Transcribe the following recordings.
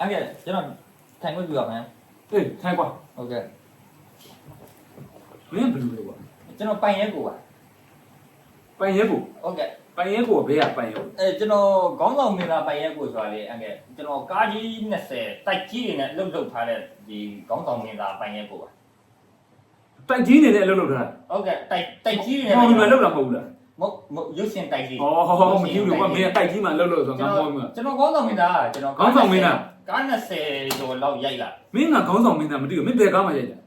အဲ့ကကျွန်တော်ထိုင်ခွင့်ပြုရမယ်အေးထိုင်ကွာဟုတ်ကဲ့မင်းဘယ်လိုလဲကွာကျွန်တော်ပိုင်ရဲကိုပါပိုင်ရဲကိုဟုတ်ကဲ့ပိုင်ရဲကိုဘယ်ကပိုင်ရဲကိုအဲကျွန်တော်ခေါင်းဆောင်မင်းသားပိုင်ရဲကိုဆိုတာလေအဲ့ကကျွန်တော်ကားကြီး20တိုက်ကြီးတွေနဲ့လှုပ်လှုပ်ထားတဲ့ဒီခေါင်းဆောင်မင်းသားပိုင်ရဲကိုပါတိုက်ကြီးနေတဲ့အလုပ်လုပ်ထားဟုတ်ကဲ့တိုက်တိုက်ကြီးတွေတာနဲ့ဟောဒီမှာလုပ်တာမဟုတ်ဘူးလားမဟုတ်မဟုတ်ရုပ်ရှင်တိုက်ကြီးဩဟောဟောမကြည့်ဘူးကွာမင်းကတိုက်ကြီးမှလုပ်လို့ဆိုကျွတော့န်ငါတော်ဟောမှာကျွန်တော်ခေါင်းဆောင်မင်းသားကျွန်တော်ခေါင်းဆောင်မင်းသား ကား20ကျော်လောက်ရိုက်လာမင်းကခေါင်းဆောင်မင်းသားမသိဘူးမင်းဘယ်ကားမှရိုက်တာ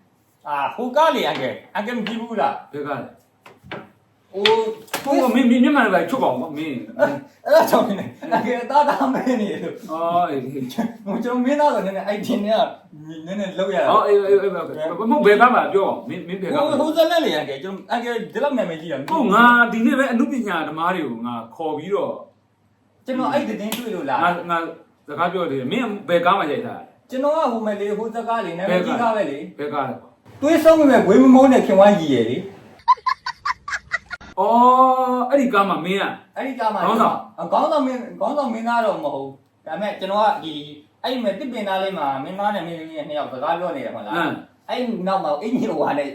အာဟိုကားလေအကဲအကဲမကြည့်ဘူးလားဘယ်ကားလဲဟိုဟိုမင်းမင်းမြန်မာလည်းချုပ်ပါအောင်ကွာမင်းအဲ့ဒါကြောင့်နေအကဲတာတာမင်းနေလို့အော်အေးအေးဟိုကျွန်တော်မင်းသားဆိုနေနေအိုက်တင်နဲ့နည်းနည်းလောက်ရတာအော်အေးအေးအေးမဟုတ်ဘယ်ကားမှပြောအောင်မင်းမင်းဘယ်ကားဟိုမှဟိုဇလက်လေအကဲကျွန်တော်အကဲဒီလောက်နာမည်ကြီးတာဟုတ်ငါဒီနေ့ပဲအမှုပညာဓမ္မတွေကိုငါခေါ်ပြီးတော့ကျွန်တော်အဲ့တင်းတွေ့လို့လားငါငါ စကားပြောတယ်မင်းဘယ်ကားမှရိုက်တာကျွန်တော်ကဟိုမဲ့လေဟိုစကားလေနာမည်ကြီးကားပဲလေဘယ်ကားလဲတွေးဆုံးမဲ့ဝေးမမုန်းနဲ့ခင်ဝမ်းကြီးရယ်လေအော်အဲ့ဒီကားမှမင်းကအဲ့ဒီကားမှာခေါင်းဆောင်ခေါင်းဆောင်မင်းခေါင်းဆောင်မင်းသားတော့မဟုတ်ဒါပေမဲ့ကျွန်တော်ကဒီအဲ့မဲ့တစ်ပင်သားလေးမှာမင်းသားနဲ့မင်းလေးနဲ့နှစ်ယောက်စကားပြောနေတယ်မဟုတ်လားဟမ်အဲ့နောက်မှာအင်ကြီးဟိုဟာနဲ့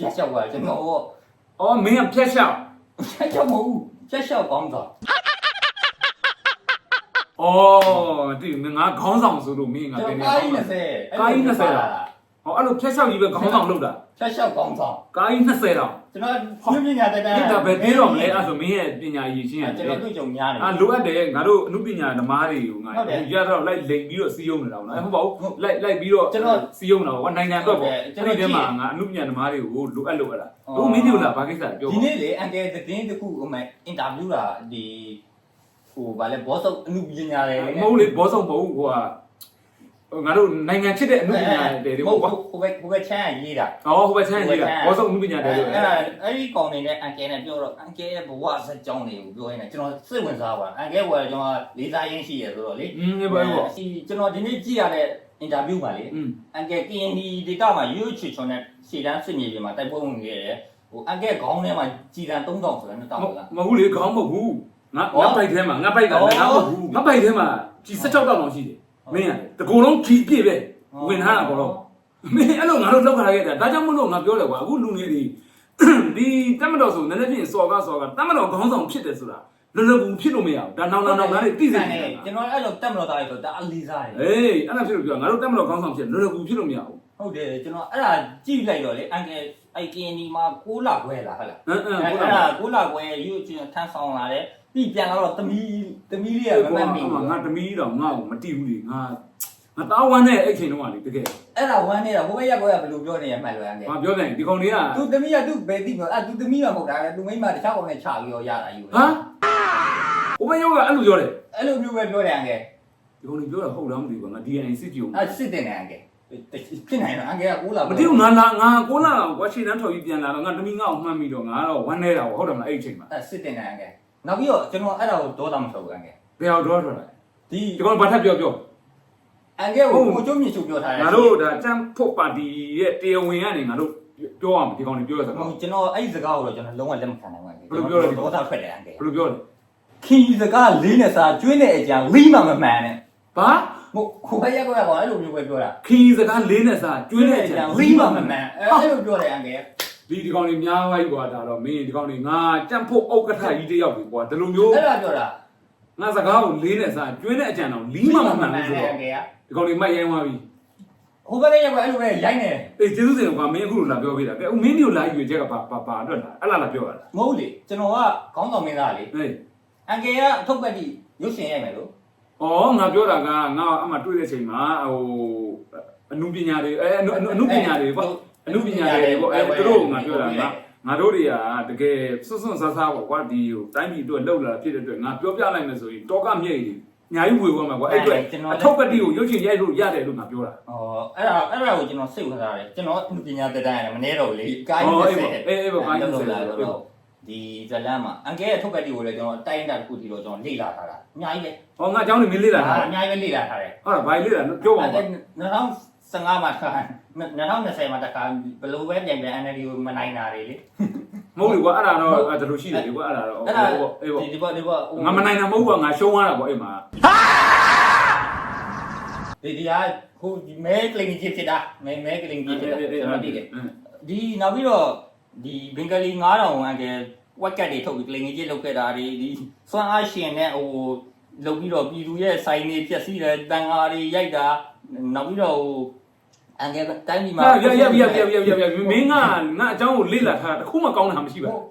ရက်လျှောက်သွားကျွန်တော်အော်မင်းကဖြတ်လျှောက်ရက်လျှောက်မဟုတ်ဘူးရက်လျှောက်ကောင်းသွား အော်ဒီငါခေါင်းဆောင်ဆိုလို့မင်းငါကျွန်တင်တော်နေကားခေါင်းကြီးဆောင်20ဟောအဲ့လိုဖြတ်လျှောက်ကြီးပဲခေါင်းဆောင်လုပ်တာရက်လျှောက်ကောင်းသွားကားကြီး20တောင်ကျွန်တော်ပြပညာတက်တက်ဒီကဘယ်သေးတော့မလဲအဲ့ဆိုမင်းရဲ့ပညာရည်ချင်းကျွန်ရတော်တွေ့ကြုံများတယ်အာလိုအပ်တယ်ငါတို့အမှုပညာဓမ္မတွေကိုငါဟုတ်တယ်ရတော့လိုက်လိမ်ပြီးတော့စီးရုံနေတာပေါ့နော်ဟုတ်ပါဟုတ်ဘူးလိုက်လိုက်ပြီးတော့ကျွန်တော်စီးရုံတာပေါ့နိုင်ငံအတွက်ပေါ့ကျွန်အဲ့တော်ဒီထဲမှာကြည့်ငါအမှုပညာဓမ္မတွေကိုလိုအပ်လိုအပ်တာအော်တို့မင်းတို့လားဘာကိစ္စလဲပြောဒီနေ့လေအန်ကယ်သတင်းတစ်ခုဟိုမှာအင်တာဗျူးတာဒီ ဟိုဗာလဲဘောဆုံအမှုပညာတယ်လေမဟုတ်လေဘောဆောင်ဘုံဟိုကဟိုငါတို့နိုင်ငံချစ်တဲ့အမှုပညာတယ်တွေမဟုတ်ကွာဟိုဘက်ဟိုဘက်ချမ်းကရေးတာဟောဟိုဘက်ချမ်းရေးတာဘောဆောင်အမှုပညာတယ်လို့အဲ့ဒါအဲ့ဒီကောင်နေနဲ့အန်ကယ်နဲ့ပြောတော့အန်ကယ်ရဲ့ဘဝဇာတ်ကြောင်းတွေကိုပြောရင်းနဲ့ကျွန်တော်စိတ်ဝင်စားပါအန်ကယ်ဘဝကျွန်တော်လေးစားရင်းရှိရဆိုတော့လေအင်းဘယ်ဘောကျွန်တော်ဒီနေ့ကြည့်ရတဲ့အင်တာဗျူးပါလေအန်ကယ်ကင်းဒီဒေတာမှာရွှေချွချွန်နဲ့ရှေ့တန်းစစ်မြေပြင်မှာတိုက်ပွဲဝင်ခဲ့တယ်ဟိုအန်ကယ်ခေါင်းထဲမှာကြည်တန်3000ဆိုတာ2000လားမဟုတ်လေခေါင်းမဟုတ်ဘူး ငါအော်ငါပိုက်ထဲမှာငါပိုက်ကလည်းငါမဟုတ်ဘူးအော်ငါပိုက်ထဲမှာကြီး16တောက်တောင်ရှိတယ်မင်းကတကူလုံးကြီးပြည့်ပဲဝင်ထားတာကောလုံးမင်းအဲ့လိုငါတို့လောက်ခါခဲ့တာဒါကြောင့်မလို့ငါပြောတယ်ကွာအခုလူငယ်တွေဒီတမတော်ဆိုနည်းနည်းဖြင့်စော်ကားစော်ကားတမတော်ခေါင်းဆောင်ဖြစ်တယ်ဆိုတာလောလောကူဖြစ်လို့မရဘူးဒါနောင်နောင်နောင်ငါတွေသိစေချင်တယ်ကျွန်တော်အဲ့လိုတက်မလို့တာရဆိုဒါအလီစားတယ်အေးအဲ့ဒါဖြစ်လို့ပြောငါတို့တမတော်ခေါင်းဆောင်ဖြစ်လောလောကူဖြစ်လို့မရဘူး ဟုတ်တယ်ကျွန်တော်အဲ့ဒါကြည့်လိုက်တော့လေအန်ကယ်အဲ့ KND မှာ6လခွဲလာဟုတ်လားဟမ်ဟမ်အဲ့ဟုတ်ဒါလား6လခွဲရိုးချွန်ထမ်းဆောင်လာတယ်ပြီးပြန်လာတော့တမီးတမီးလေးကမမှတ်မိဘူးငါတမီးတော့ငါ့ကိုမတိဘူးလေငါငါသားဝမ်းနဲ့အဲ့ချိန်တုန်းကလေတကယ်အဲ့ဒါဝမ်းနေတာဟိုဘက်ရက်ကွဲကဘယ်လိုပြောနေရမှတ်လို့ရတယ်ငါပြောတယ်ဒီကောင်တွေကသူတမီးကသူဘယ်သိပြောအဲ့သူတမီးကမဟုတ်တာလေသူမိမတခြားကောင်နဲ့ခြာပြီးတော့ရတာယူဟမ်ဥပယောကအဲ့လိုပြောတယ်အဲ့လိုမျိုးပဲပြောတယ်အန်ကယ်ဒီကောင်တွေပြောတာဟုတ်လားမသိဘူးကွာငါ DNA စစ်ကြည့်အောင်အဲ့စစ်တင်တယ်အန်ကယ် ဖြစ်နိုင်တော့အန်ကယ်က6လမတိဘူးငါလာငါကိုလာကွာချိန်တန်းထော်ပြီးပြန်လာတော့ငါတမီးငါ့ကိုမှတ်မိတော့ငါတော့ဝမ်းနေတာဟုတ်တယ်မလားအဲ့ချိန်မှာအဲ့စစ်တင်တယ်အန်ကယ်နောက်ပြီးတော့ကျွန်တော်အဲ့ဒါကိုဒေါသမထုတ်ဘူးအန်ကယ်ဘယ်အောင်တော့ထွက်လာဒီဒီကောင်ဘာထပ်ပြောပြောအန်ကယ်ကိုကိုကျုံးမြင့်ချုပ်ပြောထားတယ်ငါတို့ဒါတမ်ဖို့ပါတီရဲ့တရားဝင်ကနေငါတို့ပြောအောင်ဒီကောင်တွေပြောရစကားဟိုကျွန်တော်အဲ့ဒီစကားကိုတော့ကျွန်တော်လုံးဝလက်မခံနိုင်ဘူးအန်ကယ်ဘယ်လိုပြောလဲဒေါသထွက်တယ်အန်ကယ်ဘယ်လိုပြောလဲခီးစကားလေးနဲ့စာကျွင်းတဲ့အကြံလီးမှမမှန်နဲ့ဘာ ဟိုဟိုဘက်ရက်ကွဲကအဲ့လိုမျိုးပဲပြောတာ ခီးစကားလေးနဲ့စာကျွေးတဲ့အချိန် လီးမှမမှန်အဲ့လိုပြောတယ်အန်ကယ် ဒီဒီကောင်တွေများဝိုက်กว่าဒါတော့မင်းဒီကောင်တွေငါတမ်ဖို့ဥက္ကဋ္ဌကြီးတယောက်ပြီကွာဒီလိုမျိုး အဲ့ဒါပြောတာ ငါစကားကိုလေးနဲ့စာကျွေးတဲ့အကြံတော့လီးမှမမှန်ဘူးဆို အ တော့ န်ကယ်က ဒီကောင်တွေမိုက်ရိုင်းသွားပြီ ဟိုဘက်ကရက်ကွဲအဲ့လိုပဲရိုက်နေ အေးကျေးဇူးတင်ကွာမင်းအခုလိုလာပြောပေးတာကဲမင်းတို့လာရွေချက်ကပါပါပါအတွက်လားအဲ့လားလာပြောရတာ မဟုတ်လေကျွန်တော်ကခေါင်းဆောင်မင်းသားလေ ဟေး အန်ကယ်ကအထုပ်ပတ်တိရုပ်ရှင်ရိုက်မယ်လို့ ဩငါပြောတာကငါအမှတွေ့တဲ့ချိန်မှာဟိုအနုပညာတွေအဲအနုအနုပညာတွေပေါ့အနုပညာတွေပေါ့အဲသူတို့ငါပြောတာကငါတို့တွေကတကယ်စွတ်စွတ်ဆားဆားပေါ့ကွာဒီဟိုတိုင်းပြည်အတွက်လှုပ်လာဖြစ်တဲ့အတွက်ငါပြောပြလိုက်မယ်ဆိုရင်တောကမြိတ်ကြီးညာကြီးဝေသွားမှာကွာအဲ့အတွက်အထောက်ပတိကိုရုပ်ရှင်ရိုက်လို့ရတယ်လို့ငါပြောတာဩအဲ့ဒါအဲ့ဒါကိုကျွန်တော်စိတ်ဝင်စားတယ်ကျွန်တော်ပညာတက်တိုင်းရတယ်မနေတော့ဘူးလေကိုင်းဩနေအေးစပေါ့က်အေးအေးပေါ့ကိုင်းနေစလာက်တော့ ဒီဇလန်မှာအန်ကယ်ရဲ့ထုတ်ပတ်တိကိုလည်းကျွန်တော်တိုင်းတာတစ်ခုတီတော့ကျွန်တော်လေ့လာထားတာအများကြီးဟောငါအကြောင်းနေမင်းလေးလာတာပဲအများကြီးပဲလေ့လာထားတယ်ဟုတ်လားဘာလေးလာပြောပါဦး2015မှာတစ်ခါ2020မှာတစ်ခါဘယ်လိုပဲပြန်ပြန် NLD ကိုမနိုင်တာတွေလေမဟုတ်ဘူးကွာအဲ့ဒါတော့အဲ့ဒါလိုရှိတယ်ကွာအဲ့ဒါတော့အဲ့ဒါဟိုပေါ့အေးပေါ့ဒီဒီဘောဒီဘောငါမနိုင်တာမဟုတ်ဘူးကွာငါရှုံးသွားတာပေါ့အဲ့မှာဒီဒီကဟိုဒီမဲကလင်ကြီးဖြစ်တာမဲမဲကလင်ကြီးဖြစ်တာကျွန်တော်သိတယ်ဒီနောက်ပြီးတော့ ဒီဘင်္ဂလီ9000အန်ကယ်ဝက်ကတ်တွေထုတ်ပြီးကလင်ကြီးလောက်ခဲ့တာတွေဒီစွမ်းအားရှင်နဲ့ဟိုလုပ်ပြီးတော့ပြည်သူရဲ့ဆိုင်တွေဖြက်စီးတယ်တန်ဃာတွေရိုက်တာနောက်ပြီးတော့ဟိုအန်ကယ်တိုင်းပြည်မှာဟာရရရရရရရမင်းကငါအကြောင်းကိုလေ့လာထားတခုမှကောင်းတာမရှိပါဘူး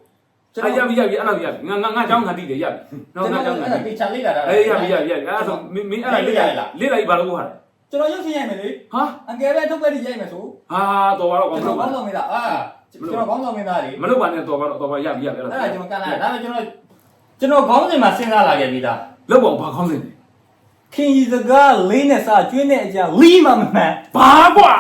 အဲ့ရပြီရပြီအဲ့လိုရပြီငါငါငါအကြောင်းငါသိတယ်ရပြီနော်ငါအကြောင်းငါသိတေချာလေးလာတာအေးရပြီရပြီရပြီအဲ့ဆိုမင်းမင်းအဲ့ဒါလေ့လာလေ့လာပါလို့ဟာကျွန်တော်ရုပ်ရှင်ရိုက်မယ်လေဟာအငယ်ပဲထုတ်ပဲဒီရိုက်မယ်ဆိုဟာတော်ပါတော့ကောကျွန်င်းတော်တော့ကောင်းဆောင်နေတာအာ ကျွန်တော်ကောင်းဆောင်နေတာလေမလုပ်ပါနဲ့တော်ပါတော့တော်ပါရပြီရပြီအဲ့အဲ့ဒါဒါကျွန်တော်ကလာဒါပေမဲ့ကျွန်တော်ကျွန်တော်ခေါင်းစဉ်မှာစဉ်းစားလာခဲ့ပြီးသားလောက်ပါဘာကောင်းစင်လဲခင်ကြီးစကားလေးနဲ့စာကျွင်းတဲ့အကြလီးမှမမှန်ဘာကွာ